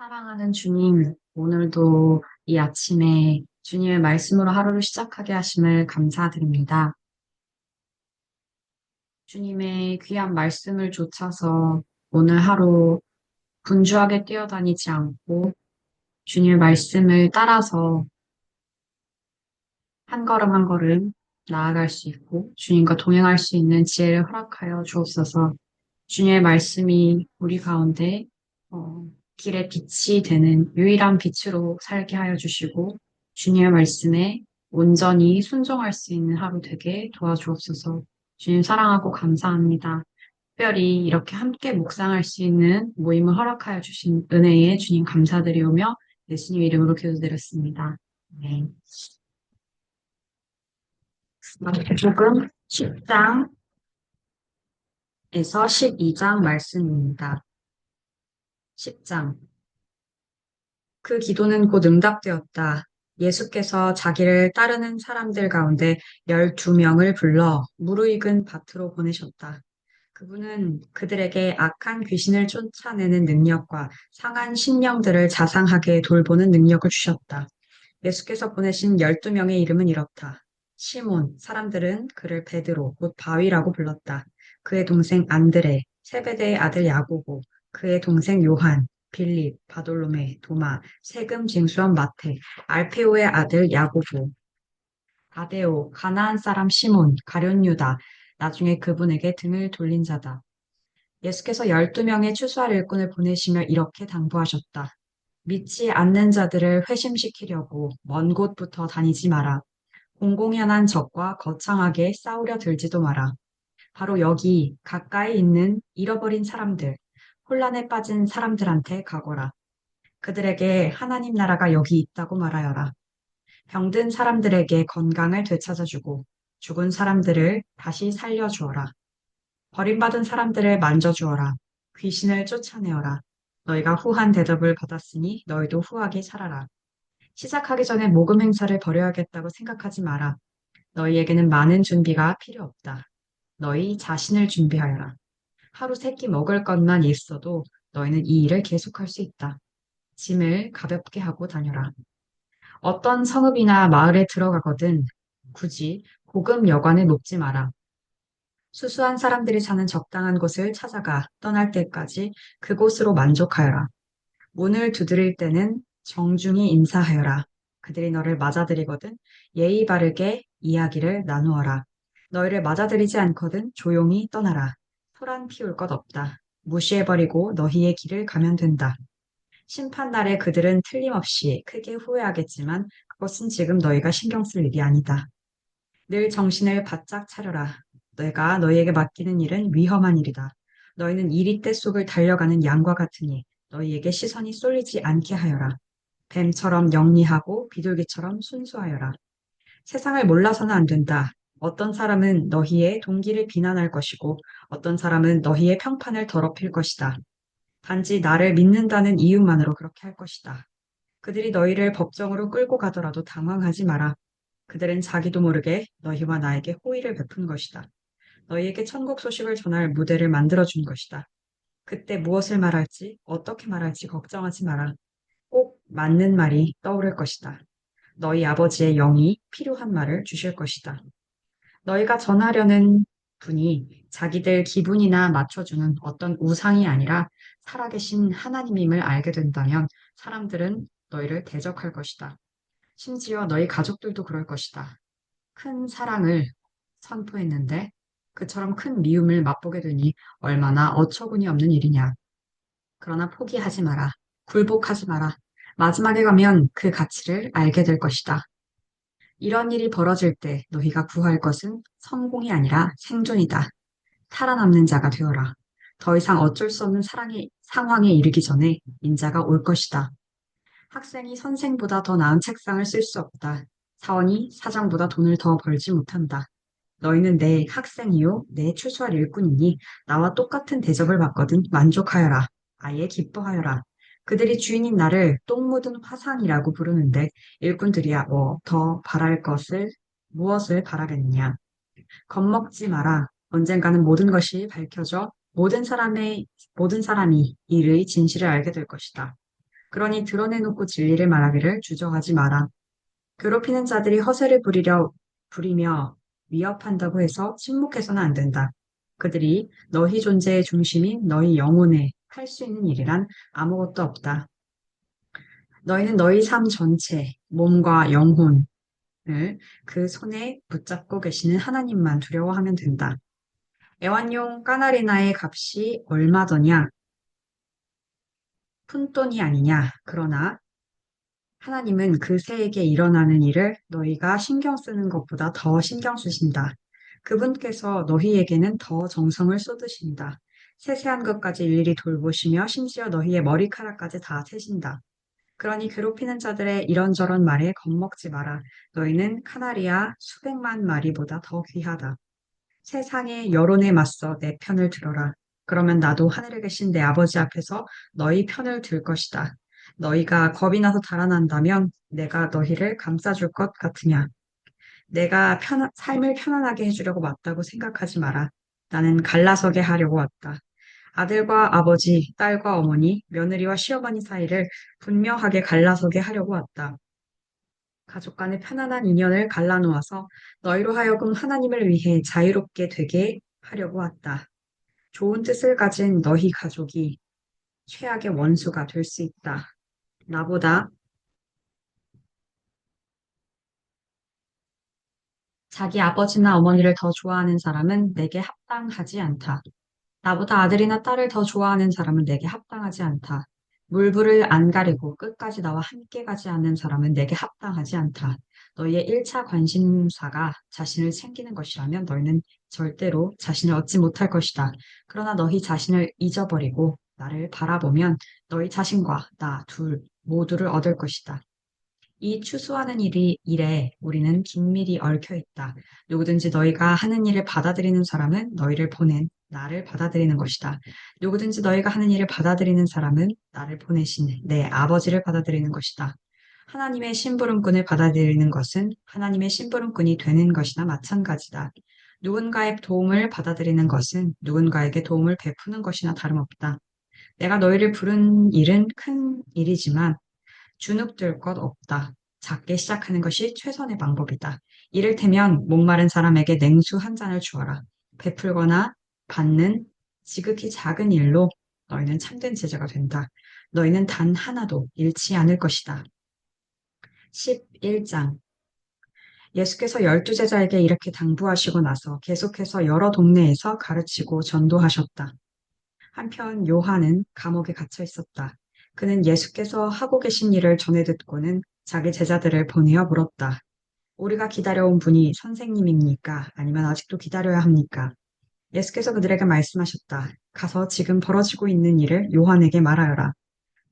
사랑하는 주님, 오늘도 이 아침에 주님의 말씀으로 하루를 시작하게 하심을 감사드립니다. 주님의 귀한 말씀을 좇아서 오늘 하루 분주하게 뛰어다니지 않고 주님의 말씀을 따라서 한 걸음 한 걸음 나아갈 수 있고 주님과 동행할 수 있는 지혜를 허락하여 주옵소서 주님의 말씀이 우리 가운데 어, 길의 빛이 되는 유일한 빛으로 살게 하여 주시고 주님의 말씀에 온전히 순종할 수 있는 하루 되게 도와주옵소서. 주님 사랑하고 감사합니다. 특별히 이렇게 함께 묵상할 수 있는 모임을 허락하여 주신 은혜에 주님 감사드리오며 예수님 이름으로 기도드렸습니다. 네. 조금 10장에서 12장 말씀입니다. 10장. 그 기도는 곧 응답되었다. 예수께서 자기를 따르는 사람들 가운데 12명을 불러 무르익은 밭으로 보내셨다. 그분은 그들에게 악한 귀신을 쫓아내는 능력과 상한 신령들을 자상하게 돌보는 능력을 주셨다. 예수께서 보내신 12명의 이름은 이렇다. 시몬, 사람들은 그를 베드로, 곧 바위라고 불렀다. 그의 동생 안드레, 세베대의 아들 야고보, 그의 동생 요한, 빌립, 바돌로메, 도마, 세금 징수원 마테, 알페오의 아들 야고보, 아데오, 가나안 사람 시몬, 가룟 유다, 나중에 그분에게 등을 돌린 자다. 예수께서 열두 명의 추수할 일꾼을 보내시며 이렇게 당부하셨다. 믿지 않는 자들을 회심시키려고 먼 곳부터 다니지 마라. 공공연한 적과 거창하게 싸우려 들지도 마라. 바로 여기 가까이 있는 잃어버린 사람들, 혼란에 빠진 사람들한테 가거라. 그들에게 하나님 나라가 여기 있다고 말하여라. 병든 사람들에게 건강을 되찾아주고 죽은 사람들을 다시 살려주어라. 버림받은 사람들을 만져주어라. 귀신을 쫓아내어라. 너희가 후한 대접을 받았으니 너희도 후하게 살아라. 시작하기 전에 모금 행사를 벌여야겠다고 생각하지 마라. 너희에게는 많은 준비가 필요 없다. 너희 자신을 준비하여라. 하루 세 끼 먹을 것만 있어도 너희는 이 일을 계속할 수 있다. 짐을 가볍게 하고 다녀라. 어떤 성읍이나 마을에 들어가거든 굳이 고급 여관에 묵지 마라. 수수한 사람들이 사는 적당한 곳을 찾아가 떠날 때까지 그곳으로 만족하여라. 문을 두드릴 때는 정중히 인사하여라. 그들이 너를 맞아들이거든 예의 바르게 이야기를 나누어라. 너희를 맞아들이지 않거든 조용히 떠나라. 소란 피울 것 없다. 무시해버리고 너희의 길을 가면 된다. 심판날에 그들은 틀림없이 크게 후회하겠지만 그것은 지금 너희가 신경 쓸 일이 아니다. 늘 정신을 바짝 차려라. 내가 너희에게 맡기는 일은 위험한 일이다. 너희는 이리 떼 속을 달려가는 양과 같으니 너희에게 시선이 쏠리지 않게 하여라. 뱀처럼 영리하고 비둘기처럼 순수하여라. 세상을 몰라서는 안 된다. 어떤 사람은 너희의 동기를 비난할 것이고 어떤 사람은 너희의 평판을 더럽힐 것이다. 단지 나를 믿는다는 이유만으로 그렇게 할 것이다. 그들이 너희를 법정으로 끌고 가더라도 당황하지 마라. 그들은 자기도 모르게 너희와 나에게 호의를 베푼 것이다. 너희에게 천국 소식을 전할 무대를 만들어준 것이다. 그때 무엇을 말할지, 어떻게 말할지 걱정하지 마라. 꼭 맞는 말이 떠오를 것이다. 너희 아버지의 영이 필요한 말을 주실 것이다. 너희가 전하려는 분이 자기들 기분이나 맞춰주는 어떤 우상이 아니라 살아계신 하나님임을 알게 된다면 사람들은 너희를 대적할 것이다. 심지어 너희 가족들도 그럴 것이다. 큰 사랑을 선포했는데 그처럼 큰 미움을 맛보게 되니 얼마나 어처구니 없는 일이냐. 그러나 포기하지 마라. 굴복하지 마라. 마지막에 가면 그 가치를 알게 될 것이다. 이런 일이 벌어질 때 너희가 구할 것은 성공이 아니라 생존이다. 살아남는 자가 되어라. 더 이상 어쩔 수 없는 사랑의, 상황에 이르기 전에 인자가 올 것이다. 학생이 선생보다 더 나은 책상을 쓸 수 없다. 사원이 사장보다 돈을 더 벌지 못한다. 너희는 내 학생이요, 내 추수할 일꾼이니 나와 똑같은 대접을 받거든 만족하여라. 아예 기뻐하여라. 그들이 주인인 나를 똥 묻은 화상이라고 부르는데 일꾼들이야 뭐 더 바랄 것을 무엇을 바라겠느냐. 겁먹지 마라. 언젠가는 모든 것이 밝혀져 모든 사람의 모든 사람이 일의 진실을 알게 될 것이다. 그러니 드러내놓고 진리를 말하기를 주저하지 마라. 괴롭히는 자들이 허세를 부리려 부리며 위협한다고 해서 침묵해서는 안 된다. 그들이 너희 존재의 중심인 너희 영혼에 할 수 있는 일이란 아무것도 없다. 너희는 너희 삶 전체, 몸과 영혼을 그 손에 붙잡고 계시는 하나님만 두려워하면 된다. 애완용 까나리나의 값이 얼마더냐? 푼돈이 아니냐? 그러나 하나님은 그 새에게 일어나는 일을 너희가 신경 쓰는 것보다 더 신경 쓰신다. 그분께서 너희에게는 더 정성을 쏟으신다. 세세한 것까지 일일이 돌보시며 심지어 너희의 머리카락까지 다 세신다. 그러니 괴롭히는 자들의 이런저런 말에 겁먹지 마라. 너희는 카나리아 수백만 마리보다 더 귀하다. 세상의 여론에 맞서 내 편을 들어라. 그러면 나도 하늘에 계신 내 아버지 앞에서 너희 편을 들 것이다. 너희가 겁이 나서 달아난다면 내가 너희를 감싸줄 것 같으냐. 내가 편, 삶을 편안하게 해주려고 왔다고 생각하지 마라. 나는 갈라서게 하려고 왔다. 아들과 아버지, 딸과 어머니, 며느리와 시어머니 사이를 분명하게 갈라서게 하려고 왔다. 가족 간의 편안한 인연을 갈라놓아서 너희로 하여금 하나님을 위해 자유롭게 되게 하려고 왔다. 좋은 뜻을 가진 너희 가족이 최악의 원수가 될 수 있다. 나보다 자기 아버지나 어머니를 더 좋아하는 사람은 내게 합당하지 않다. 나보다 아들이나 딸을 더 좋아하는 사람은 내게 합당하지 않다. 물불을 안 가리고 끝까지 나와 함께 가지 않는 사람은 내게 합당하지 않다. 너희의 1차 관심사가 자신을 챙기는 것이라면 너희는 절대로 자신을 얻지 못할 것이다. 그러나 너희 자신을 잊어버리고 나를 바라보면 너희 자신과 나 둘 모두를 얻을 것이다. 이 추수하는 일이, 일에 우리는 긴밀히 얽혀 있다. 누구든지 너희가 하는 일을 받아들이는 사람은 너희를 보낸 나를 받아들이는 것이다. 누구든지 너희가 하는 일을 받아들이는 사람은 나를 보내신 내 아버지를 받아들이는 것이다. 하나님의 심부름꾼을 받아들이는 것은 하나님의 심부름꾼이 되는 것이나 마찬가지다. 누군가의 도움을 받아들이는 것은 누군가에게 도움을 베푸는 것이나 다름없다. 내가 너희를 부른 일은 큰 일이지만 주눅들 것 없다. 작게 시작하는 것이 최선의 방법이다. 이를테면 목마른 사람에게 냉수 한 잔을 주어라. 베풀거나 받는 지극히 작은 일로 너희는 참된 제자가 된다. 너희는 단 하나도 잃지 않을 것이다. 11장 예수께서 열두 제자에게 이렇게 당부하시고 나서 계속해서 여러 동네에서 가르치고 전도하셨다. 한편 요한은 감옥에 갇혀 있었다. 그는 예수께서 하고 계신 일을 전해 듣고는 자기 제자들을 보내어 물었다. 우리가 기다려온 분이 선생님입니까? 아니면 아직도 기다려야 합니까? 예수께서 그들에게 말씀하셨다. 가서 지금 벌어지고 있는 일을 요한에게 말하여라.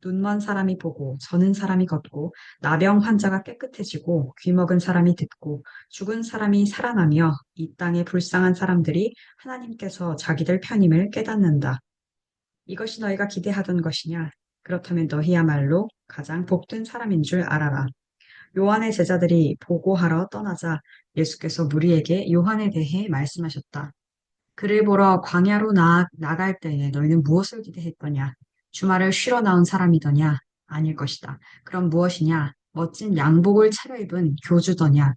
눈먼 사람이 보고, 저는 사람이 걷고, 나병 환자가 깨끗해지고, 귀먹은 사람이 듣고, 죽은 사람이 살아나며, 이 땅의 불쌍한 사람들이 하나님께서 자기들 편임을 깨닫는다. 이것이 너희가 기대하던 것이냐? 그렇다면 너희야말로 가장 복된 사람인 줄 알아라. 요한의 제자들이 보고하러 떠나자 예수께서 무리에게 요한에 대해 말씀하셨다. 그를 보러 광야로 나, 나갈 때에 너희는 무엇을 기대했더냐? 주말을 쉬러 나온 사람이더냐? 아닐 것이다. 그럼 무엇이냐? 멋진 양복을 차려입은 교주더냐?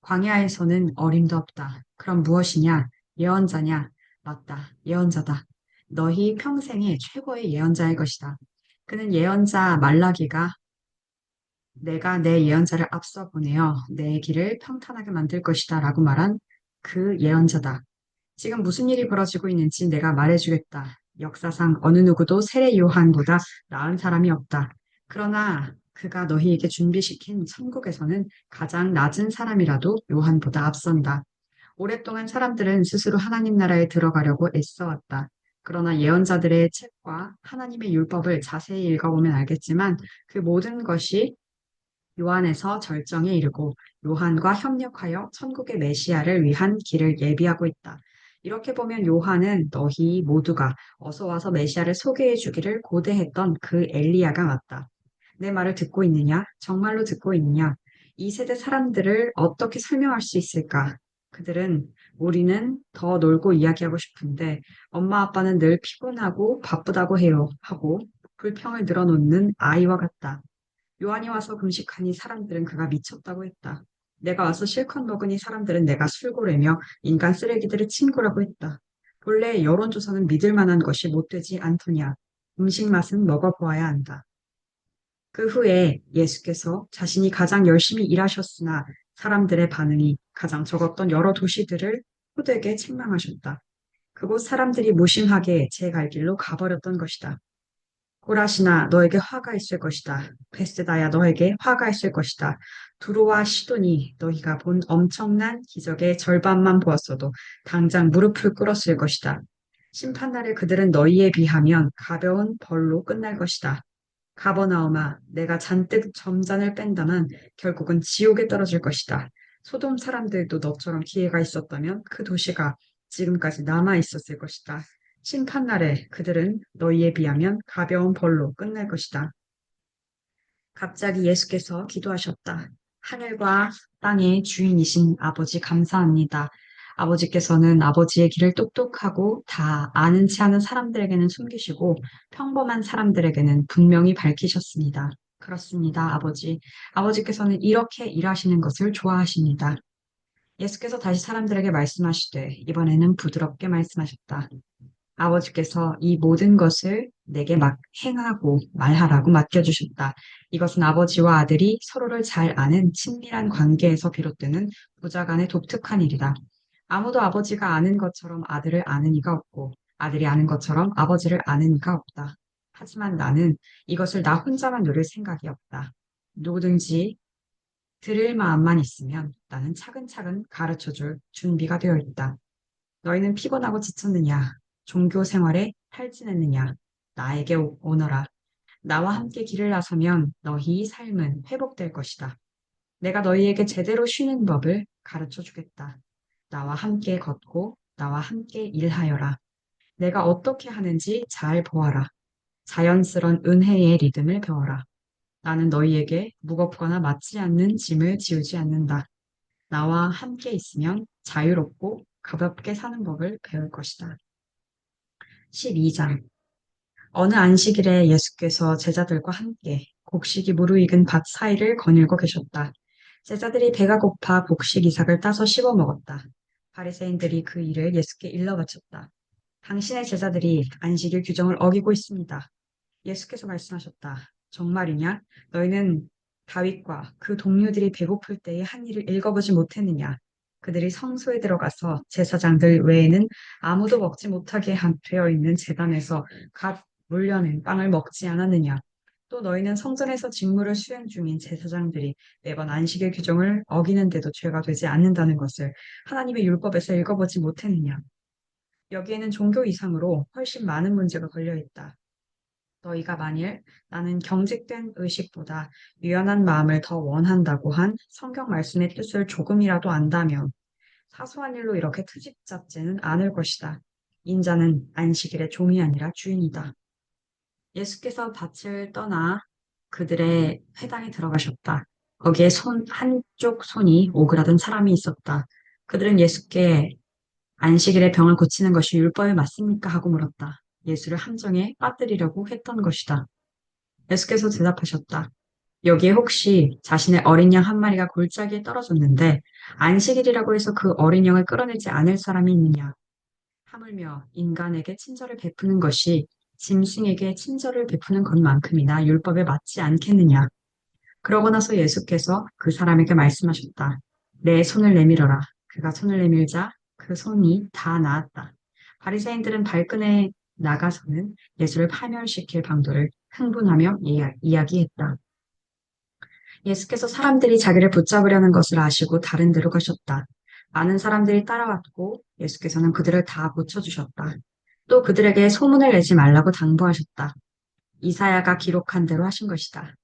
광야에서는 어림도 없다. 그럼 무엇이냐? 예언자냐? 맞다. 예언자다. 너희 평생의 최고의 예언자일 것이다. 그는 예언자 말라기가 내가 내 예언자를 앞서 보내어 내 길을 평탄하게 만들 것이다 라고 말한 그 예언자다. 지금 무슨 일이 벌어지고 있는지 내가 말해주겠다. 역사상 어느 누구도 세례 요한보다 나은 사람이 없다. 그러나 그가 너희에게 준비시킨 천국에서는 가장 낮은 사람이라도 요한보다 앞선다. 오랫동안 사람들은 스스로 하나님 나라에 들어가려고 애써왔다. 그러나 예언자들의 책과 하나님의 율법을 자세히 읽어보면 알겠지만 그 모든 것이 요한에서 절정에 이르고 요한과 협력하여 천국의 메시아를 위한 길을 예비하고 있다. 이렇게 보면 요한은 너희 모두가 어서 와서 메시아를 소개해 주기를 고대했던 그 엘리야가 맞다. 내 말을 듣고 있느냐? 정말로 듣고 있느냐? 이 세대 사람들을 어떻게 설명할 수 있을까? 그들은 우리는 더 놀고 이야기하고 싶은데 엄마 아빠는 늘 피곤하고 바쁘다고 해요. 하고 불평을 늘어놓는 아이와 같다. 요한이 와서 금식하니 사람들은 그가 미쳤다고 했다. 내가 와서 실컷 먹으니 사람들은 내가 술고래며 인간 쓰레기들의 친구라고 했다. 본래 여론조사는 믿을 만한 것이 못되지 않더냐. 음식 맛은 먹어보아야 한다. 그 후에 예수께서 자신이 가장 열심히 일하셨으나 사람들의 반응이 가장 적었던 여러 도시들을 호되게 책망하셨다. 그곳 사람들이 무심하게 제 갈 길로 가버렸던 것이다. 고라시나 너에게 화가 있을 것이다. 베스다야 너에게 화가 있을 것이다. 두로와 시돈이 너희가 본 엄청난 기적의 절반만 보았어도 당장 무릎을 꿇었을 것이다. 심판날에 그들은 너희에 비하면 가벼운 벌로 끝날 것이다. 가버나움아, 내가 잔뜩 점잔을 뺀다면 결국은 지옥에 떨어질 것이다. 소돔 사람들도 너처럼 기회가 있었다면 그 도시가 지금까지 남아 있었을 것이다. 심판날에 그들은 너희에 비하면 가벼운 벌로 끝날 것이다. 갑자기 예수께서 기도하셨다. 하늘과 땅의 주인이신 아버지 감사합니다. 아버지께서는 아버지의 길을 똑똑하고 다 아는 체 하는 사람들에게는 숨기시고 평범한 사람들에게는 분명히 밝히셨습니다. 그렇습니다, 아버지. 아버지께서는 이렇게 일하시는 것을 좋아하십니다. 예수께서 다시 사람들에게 말씀하시되 이번에는 부드럽게 말씀하셨다. 아버지께서 이 모든 것을 내게 막 행하고 말하라고 맡겨주셨다. 이것은 아버지와 아들이 서로를 잘 아는 친밀한 관계에서 비롯되는 부자 간의 독특한 일이다. 아무도 아버지가 아는 것처럼 아들을 아는 이가 없고 아들이 아는 것처럼 아버지를 아는 이가 없다. 하지만 나는 이것을 나 혼자만 누릴 생각이 없다. 누구든지 들을 마음만 있으면 나는 차근차근 가르쳐 줄 준비가 되어 있다. 너희는 피곤하고 지쳤느냐? 종교 생활에 탈진했느냐? 나에게 오- 오너라. 나와 함께 길을 나서면 너희 삶은 회복될 것이다. 내가 너희에게 제대로 쉬는 법을 가르쳐 주겠다. 나와 함께 걷고 나와 함께 일하여라. 내가 어떻게 하는지 잘 보아라. 자연스런 은혜의 리듬을 배워라. 나는 너희에게 무겁거나 맞지 않는 짐을 지우지 않는다. 나와 함께 있으면 자유롭고 가볍게 사는 법을 배울 것이다. 12장 어느 안식일에 예수께서 제자들과 함께 곡식이 무르익은 밭 사이를 거닐고 계셨다. 제자들이 배가 고파 곡식 이삭을 따서 씹어 먹었다. 바리새인들이 그 일을 예수께 일러 바쳤다. 당신의 제자들이 안식일 규정을 어기고 있습니다. 예수께서 말씀하셨다. 정말이냐? 너희는 다윗과 그 동료들이 배고플 때의 한 일을 읽어보지 못했느냐? 그들이 성소에 들어가서 제사장들 외에는 아무도 먹지 못하게 한- 되어 있는 재단에서 갓 물려낸 빵을 먹지 않았느냐? 또 너희는 성전에서 직무를 수행 중인 제사장들이 매번 안식일 규정을 어기는데도 죄가 되지 않는다는 것을 하나님의 율법에서 읽어보지 못했느냐? 여기에는 종교 이상으로 훨씬 많은 문제가 걸려 있다. 너희가 만일 나는 경직된 의식보다 유연한 마음을 더 원한다고 한 성경 말씀의 뜻을 조금이라도 안다면 사소한 일로 이렇게 트집 잡지는 않을 것이다. 인자는 안식일의 종이 아니라 주인이다. 예수께서 밭을 떠나 그들의 회당에 들어가셨다. 거기에 손, 한쪽 손이 오그라든 사람이 있었다. 그들은 예수께 안식일에 병을 고치는 것이 율법에 맞습니까? 하고 물었다. 예수를 함정에 빠뜨리려고 했던 것이다. 예수께서 대답하셨다. 여기에 혹시 자신의 어린 양 한 마리가 골짜기에 떨어졌는데 안식일이라고 해서 그 어린 양을 끌어내지 않을 사람이 있느냐? 하물며 인간에게 친절을 베푸는 것이 짐승에게 친절을 베푸는 것만큼이나 율법에 맞지 않겠느냐? 그러고 나서 예수께서 그 사람에게 말씀하셨다. 내 손을 내밀어라. 그가 손을 내밀자 그 손이 다 나았다. 바리새인들은 발끈해 나가서는 예수를 파멸시킬 방도를 흥분하며 이야, 이야기했다. 예수께서 사람들이 자기를 붙잡으려는 것을 아시고 다른 데로 가셨다. 많은 사람들이 따라왔고 예수께서는 그들을 다 고쳐주셨다. 또 그들에게 소문을 내지 말라고 당부하셨다. 이사야가 기록한 대로 하신 것이다.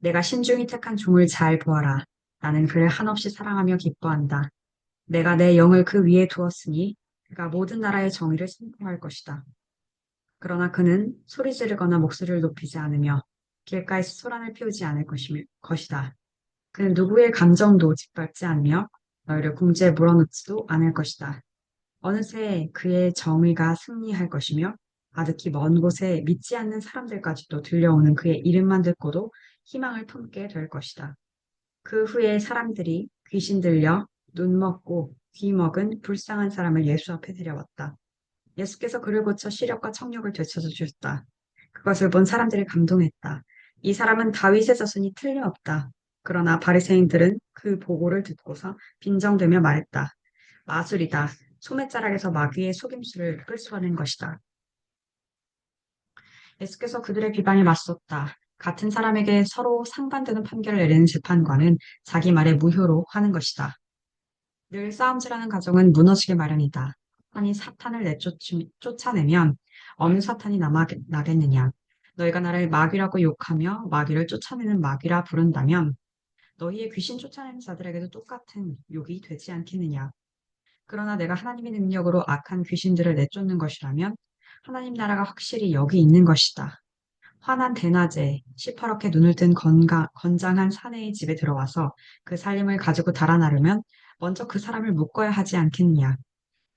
내가 신중히 택한 종을 잘 보아라. 나는 그를 한없이 사랑하며 기뻐한다. 내가 내 영을 그 위에 두었으니 그가 모든 나라의 정의를 선포할 것이다. 그러나 그는 소리 지르거나 목소리를 높이지 않으며 길가에서 소란을 피우지 않을 것이다. 그는 누구의 감정도 짓밟지 않으며 너희를 궁지에 물어넣지도 않을 것이다. 어느새 그의 정의가 승리할 것이며 아득히 먼 곳에 믿지 않는 사람들까지도 들려오는 그의 이름만 듣고도 희망을 품게 될 것이다. 그 후에 사람들이 귀신 들려 눈 먹고 귀 먹은 불쌍한 사람을 예수 앞에 데려왔다. 예수께서 그를 고쳐 시력과 청력을 되찾아 주셨다. 그것을 본 사람들이 감동했다. 이 사람은 다윗의 자손이 틀림없다. 그러나 바리새인들은 그 보고를 듣고서 빈정대며 말했다. 마술이다. 소매자락에서 마귀의 속임수를 끌어낸 것이다. 예수께서 그들의 비방에 맞섰다. 같은 사람에게 서로 상반되는 판결을 내리는 재판관은 자기 말에 무효로 하는 것이다. 늘 싸움질하는 가정은 무너지게 마련이다. 사탄이 사탄을 내쫓아내면 어느 사탄이 남아나겠느냐. 너희가 나를 마귀라고 욕하며 마귀를 쫓아내는 마귀라 부른다면 너희의 귀신 쫓아내는 자들에게도 똑같은 욕이 되지 않겠느냐. 그러나 내가 하나님의 능력으로 악한 귀신들을 내쫓는 것이라면 하나님 나라가 확실히 여기 있는 것이다. 환한 대낮에 시퍼렇게 눈을 뜬 건강, 건장한 사내의 집에 들어와서 그 살림을 가지고 달아나려면 먼저 그 사람을 묶어야 하지 않겠느냐.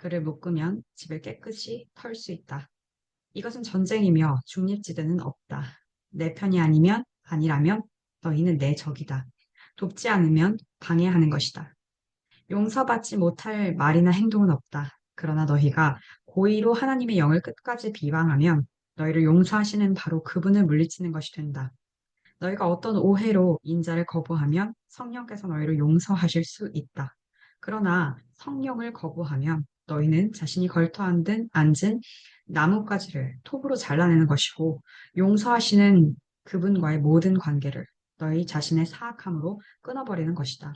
그를 묶으면 집을 깨끗이 털 수 있다. 이것은 전쟁이며 중립지대는 없다. 내 편이 아니면 아니라면 너희는 내 적이다. 돕지 않으면 방해하는 것이다. 용서받지 못할 말이나 행동은 없다. 그러나 너희가 고의로 하나님의 영을 끝까지 비방하면 너희를 용서하시는 바로 그분을 물리치는 것이 된다. 너희가 어떤 오해로 인자를 거부하면 성령께서 너희를 용서하실 수 있다. 그러나 성령을 거부하면 너희는 자신이 걸터 앉은, 앉은 나뭇가지를 톱으로 잘라내는 것이고 용서하시는 그분과의 모든 관계를 너희 자신의 사악함으로 끊어버리는 것이다.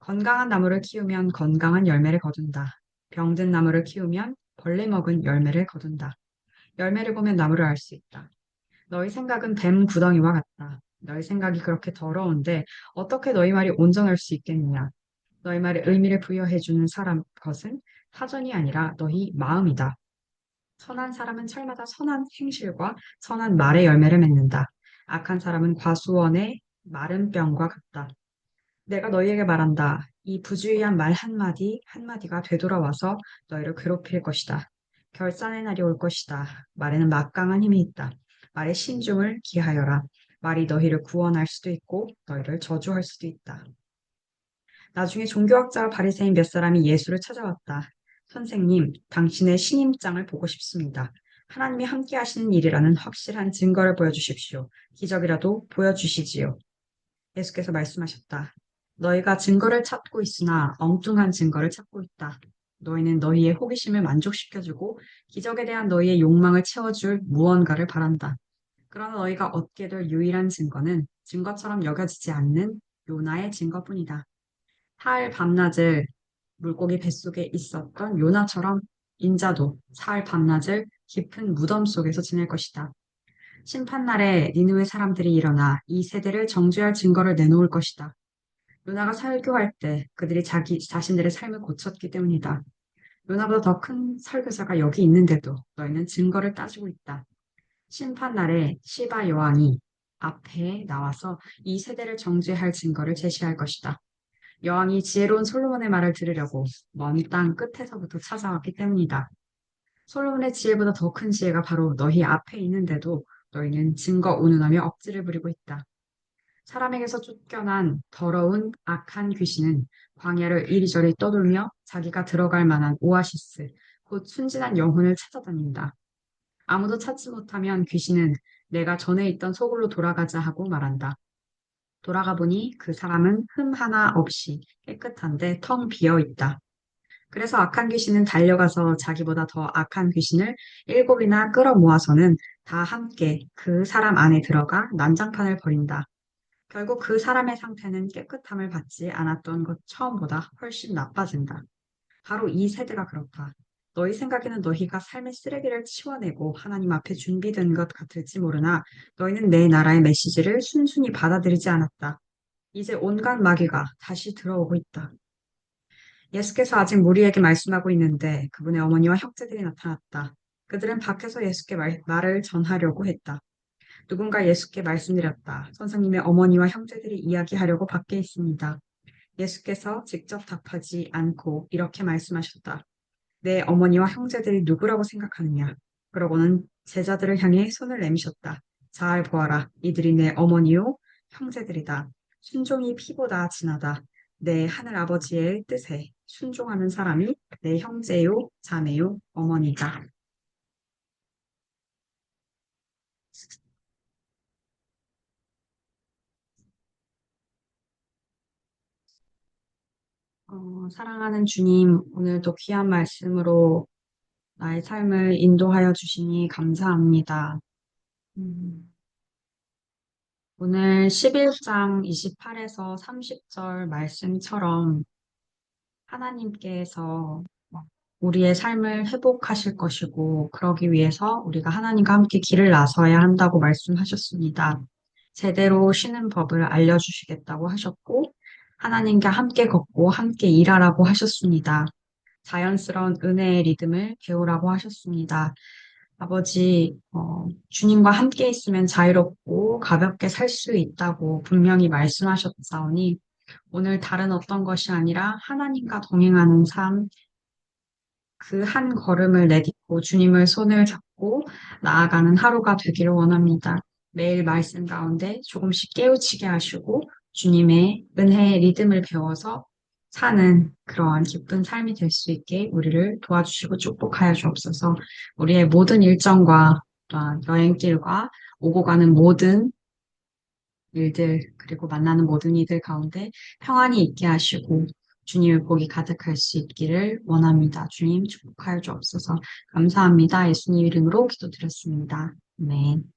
건강한 나무를 키우면 건강한 열매를 거둔다. 병든 나무를 키우면 벌레 먹은 열매를 거둔다. 열매를 보면 나무를 알 수 있다. 너희 생각은 뱀 구덩이와 같다. 너희 생각이 그렇게 더러운데 어떻게 너희 말이 온전할 수 있겠느냐? 너희 말에 의미를 부여해주는 사람 것은 사전이 아니라 너희 마음이다. 선한 사람은 철마다 선한 행실과 선한 말의 열매를 맺는다. 악한 사람은 과수원의 마른 병과 같다. 내가 너희에게 말한다. 이 부주의한 말 한마디 한마디가 되돌아와서 너희를 괴롭힐 것이다. 결산의 날이 올 것이다. 말에는 막강한 힘이 있다. 말의 신중을 기하여라. 말이 너희를 구원할 수도 있고 너희를 저주할 수도 있다. 나중에 종교학자와 바리새인 몇 사람이 예수를 찾아왔다. 선생님, 당신의 신임장을 보고 싶습니다. 하나님이 함께 하시는 일이라는 확실한 증거를 보여주십시오. 기적이라도 보여주시지요. 예수께서 말씀하셨다. 너희가 증거를 찾고 있으나 엉뚱한 증거를 찾고 있다. 너희는 너희의 호기심을 만족시켜주고 기적에 대한 너희의 욕망을 채워줄 무언가를 바란다. 그러나 너희가 얻게 될 유일한 증거는 증거처럼 여겨지지 않는 요나의 증거뿐이다. 사흘 밤낮을 물고기 뱃속에 있었던 요나처럼 인자도 사흘 밤낮을 깊은 무덤 속에서 지낼 것이다. 심판날에 니누의 사람들이 일어나 이 세대를 정죄할 증거를 내놓을 것이다. 요나가 설교할 때 그들이 자기 자신들의 삶을 고쳤기 때문이다. 요나보다 더 큰 설교자가 여기 있는데도 너희는 증거를 따지고 있다. 심판날에 시바 여왕이 앞에 나와서 이 세대를 정죄할 증거를 제시할 것이다. 여왕이 지혜로운 솔로몬의 말을 들으려고 먼 땅 끝에서부터 찾아왔기 때문이다. 솔로몬의 지혜보다 더 큰 지혜가 바로 너희 앞에 있는데도 너희는 증거 운운하며 억지를 부리고 있다. 사람에게서 쫓겨난 더러운 악한 귀신은 광야를 이리저리 떠돌며 자기가 들어갈 만한 오아시스, 곧 순진한 영혼을 찾아다닌다. 아무도 찾지 못하면 귀신은 내가 전에 있던 소굴로 돌아가자 하고 말한다. 돌아가 보니 그 사람은 흠 하나 없이 깨끗한데 텅 비어 있다. 그래서 악한 귀신은 달려가서 자기보다 더 악한 귀신을 일곱이나 끌어 모아서는 다 함께 그 사람 안에 들어가 난장판을 벌인다. 결국 그 사람의 상태는 깨끗함을 받지 않았던 것 처음보다 훨씬 나빠진다. 바로 이 세대가 그렇다. 너희 생각에는 너희가 삶의 쓰레기를 치워내고 하나님 앞에 준비된 것 같을지 모르나 너희는 내 나라의 메시지를 순순히 받아들이지 않았다. 이제 온갖 마귀가 다시 들어오고 있다. 예수께서 아직 무리에게 말씀하고 있는데 그분의 어머니와 형제들이 나타났다. 그들은 밖에서 예수께 말, 말을 전하려고 했다. 누군가 예수께 말씀드렸다. 선생님의 어머니와 형제들이 이야기하려고 밖에 있습니다. 예수께서 직접 답하지 않고 이렇게 말씀하셨다. 내 어머니와 형제들이 누구라고 생각하느냐? 그러고는 제자들을 향해 손을 내미셨다. 잘 보아라. 이들이 내 어머니요, 형제들이다. 순종이 피보다 진하다. 내 하늘 아버지의 뜻에 순종하는 사람이 내 형제요, 자매요, 어머니다. 어, 사랑하는 주님, 오늘도 귀한 말씀으로 나의 삶을 인도하여 주시니 감사합니다. 음, 오늘 11장 28에서 30절 말씀처럼 하나님께서 우리의 삶을 회복하실 것이고, 그러기 위해서 우리가 하나님과 함께 길을 나서야 한다고 말씀하셨습니다. 제대로 쉬는 법을 알려주시겠다고 하셨고, 하나님과 함께 걷고 함께 일하라고 하셨습니다. 자연스러운 은혜의 리듬을 배우라고 하셨습니다. 아버지, 어, 주님과 함께 있으면 자유롭고 가볍게 살 수 있다고 분명히 말씀하셨사오니 오늘 다른 어떤 것이 아니라 하나님과 동행하는 삶, 그 한 걸음을 내딛고 주님을 손을 잡고 나아가는 하루가 되기를 원합니다. 매일 말씀 가운데 조금씩 깨우치게 하시고 주님의 은혜의 리듬을 배워서 사는 그러한 기쁜 삶이 될 수 있게 우리를 도와주시고 축복하여 주옵소서. 우리의 모든 일정과 또한 여행길과 오고 가는 모든 일들 그리고 만나는 모든 이들 가운데 평안이 있게 하시고 주님의 복이 가득할 수 있기를 원합니다. 주님 축복하여 주옵소서. 감사합니다. 예수님 이름으로 기도드렸습니다. 아멘.